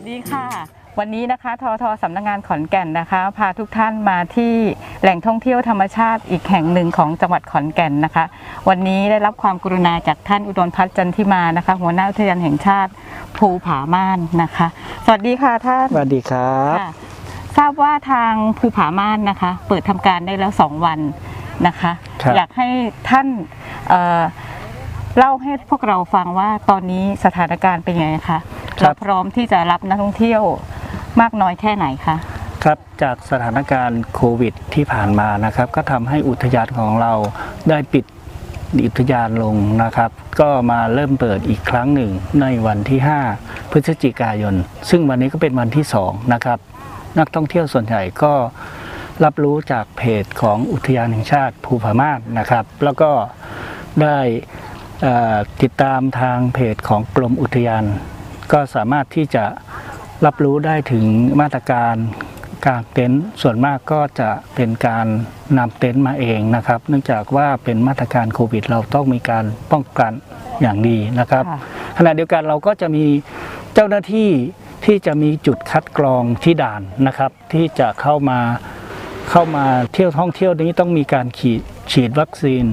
สดีค่ะ วันนี้นะคะทอทอสำนักงานขอนแก่นนะคะ พาทุกท่านมาที่แหล่งท่องเที่ยวธรรมชาติอีกแห่งหนึ่งของจังหวัดขอนแก่นนะคะ วันนี้ได้รับความกรุณาจากท่านอุดมพัฒน์จันทิมานะคะ หัวหน้าอุทยานแห่งชาติภูผาม่านนะคะ สวัสดีค่ะท่านสวัสดีครับค่ะทราบว่าทางภูผาม่านนะคะ เปิดทำการได้แล้ว2วันนะคะ ครับ อยากให้ท่านเอ่อเล่าให้พวกเราฟังว่าตอนนี้สถานการณ์เป็นยังไงคะ เราพร้อมที่จะรับนักท่องเที่ยวมากน้อยแค่ไหนคะครับจากสถานการณ์โควิดที่ผ่านมานะครับ ก็ทำให้อุทยานของเราได้ปิดอุทยานลงนะครับ ก็มาเริ่มเปิดอีกครั้งหนึ่งในวันที่ 5 พฤศจิกายน ซึ่งวันนี้ก็เป็นวันที่ 2 นะครับ นักท่องเที่ยวส่วนใหญ่ก็รับรู้จากเพจของอุทยานแห่งชาติภูผาม่านนะครับ แล้วก็ได้เอ่อติดตามทางเพจของกรมอุทยาน ก็สามารถที่จะรับรู้ได้ถึงมาตรการกางเต็นท์ส่วนมากก็จะเป็นการนำเต็นท์มาเองนะครับ เนื่องจากว่าเป็นมาตรการโควิด เราต้องมีการป้องกันอย่างดีนะครับค่ะขณะเดียวกันเราก็จะมีเจ้าหน้าที่ที่จะมีจุดคัดกรองที่ด่านนะครับ ที่จะเข้ามาเข้ามาเที่ยวท่องเที่ยวนี้ต้องมีการฉีดฉีดวัคซีน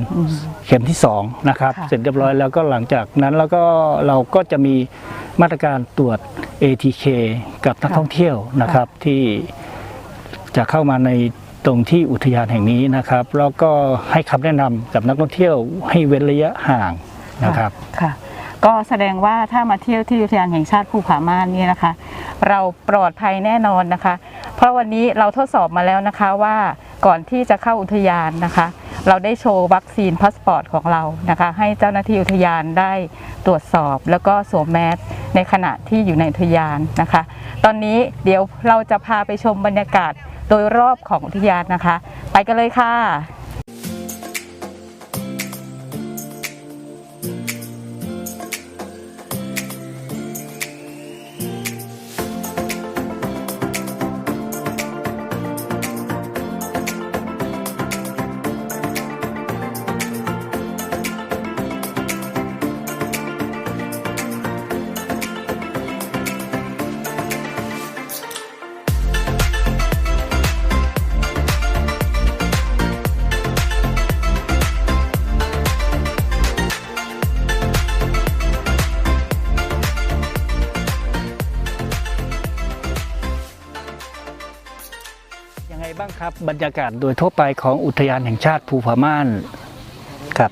เข็มที่2นะครับค่ะเสร็จเรียบร้อยแล้วก็หลังจากนั้นแล้วก็เราก็จะมี มาตรการตรวจ ATK กับนักท่องเที่ยวนะครับที่จะเข้ามาในตรงที่อุทยานแห่งนี้นะครับ แล้วก็ให้คำแนะนำกับนักท่องเที่ยวให้เว้นระยะห่างนะครับค่ะก็แสดงว่าถ้ามาเที่ยวที่อุทยานแห่งชาติภูผาม่านเนี่ยนะคะ เราปลอดภัยแน่นอนนะคะ เพราะวันนี้เราทดสอบมาแล้วนะคะว่าก่อนที่จะเข้าอุทยานนะคะ เราได้โชว์วัคซีนพาสปอร์ตของเรานะคะให้เจ้าหน้าที่อุทยานได้ตรวจสอบ แล้วก็สวมแมสในขณะที่อยู่ในอุทยานนะคะ ตอนนี้เดี๋ยวเราจะพาไปชมบรรยากาศโดยรอบของอุทยานนะคะ ไปกันเลยค่ะ บ้างครับบรรยากาศโดยทั่วไปของอุทยานแห่งชาติภูผาม่านครับ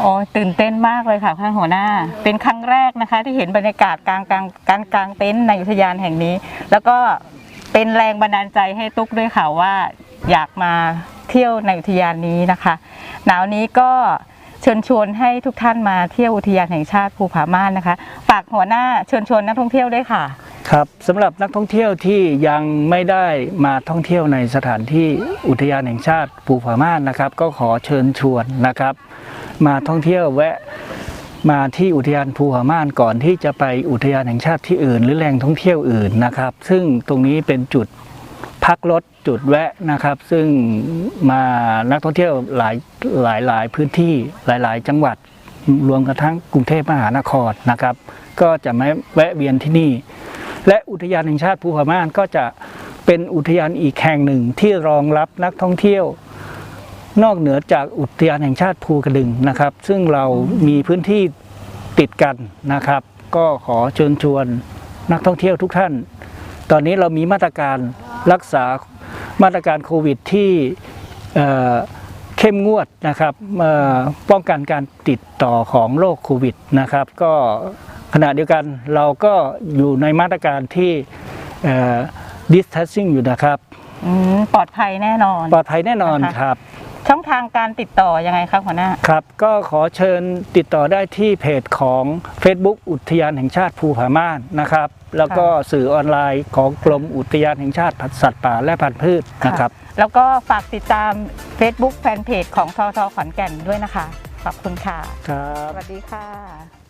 อ๋อตื่นเต้นมากเลยค่ะท่านหัวหน้า เป็นครั้งแรกนะคะ ที่เห็นบรรยากาศกลางกลางการกลางเต็นท์ในอุทยานแห่งนี้ แล้วก็เป็นแรงบันดาลใจให้ตุ๊กด้วยค่ะว่าอยากมาเที่ยวในอุทยานนี้นะคะ หนาวนี้ก็เชิญชวนให้ทุกท่านมาเที่ยวอุทยานแห่งชาติภูผาม่านนะคะฝากหัวหน้าเชิญชวนนักท่องเที่ยวด้วยค่ะ ครับสำหรับนักท่องเที่ยวที่ยังไม่ได้มาท่องเที่ยวในสถานที่อุทยานแห่งชาติภูผาม่านนะครับ ก็ขอเชิญชวนนะครับ มาท่องเที่ยวแวะมาที่อุทยานภูผาม่านก่อนที่จะไปอุทยานแห่งชาติที่อื่น หรือแหล่งท่องเที่ยวอื่นนะครับ ซึ่งตรงนี้เป็นจุดพักรถจุดแวะนะครับ ซึ่งมานักท่องเที่ยวหลายหลายหลายพื้นที่หลาย ๆ จังหวัดรวมกระทั่งกรุงเทพมหานครนะครับ ก็จะมาแวะเวียนที่นี่ และอุทยานแห่งชาติภูผาม่านก็จะเป็นอุทยานอีกแห่งหนึ่งที่รองรับนักท่องเที่ยว นอกเหนือจากอุทยานแห่งชาติภูกระดึงนะครับ ซึ่งเรามีพื้นที่ติดกันนะครับ ก็ขอเชิญชวนนักท่องเที่ยวทุกท่าน ตอนนี้เรามีมาตรการรักษามาตรการโควิดที่เเข้มงวดนะครับป้องกันการติดต่อของโรคโควิดนะครับ ก็ ขณะเดียวกันเราก็อยู่ในมาตรการที่เอ่อ distancing อยู่นะครับ อืมปลอดภัยแน่นอน ปลอดภัยแน่นอนนะคะ ครับ ช่องทางการติดต่อยังไงครับหัวหน้า ครับ ก็ขอเชิญติดต่อได้ที่เพจของ Facebook อุทยานแห่งชาติภูผาม่านนะครับ แล้วก็สื่อออนไลน์ของกรมอุทยานแห่งชาติสัตว์ป่าและพันธุ์พืชนะครับ แล้วก็ฝากติดตาม Facebook แฟนเพจของทอทอขอนแก่นด้วยนะคะ ขอบคุณค่ะ ครับสวัสดีค่ะ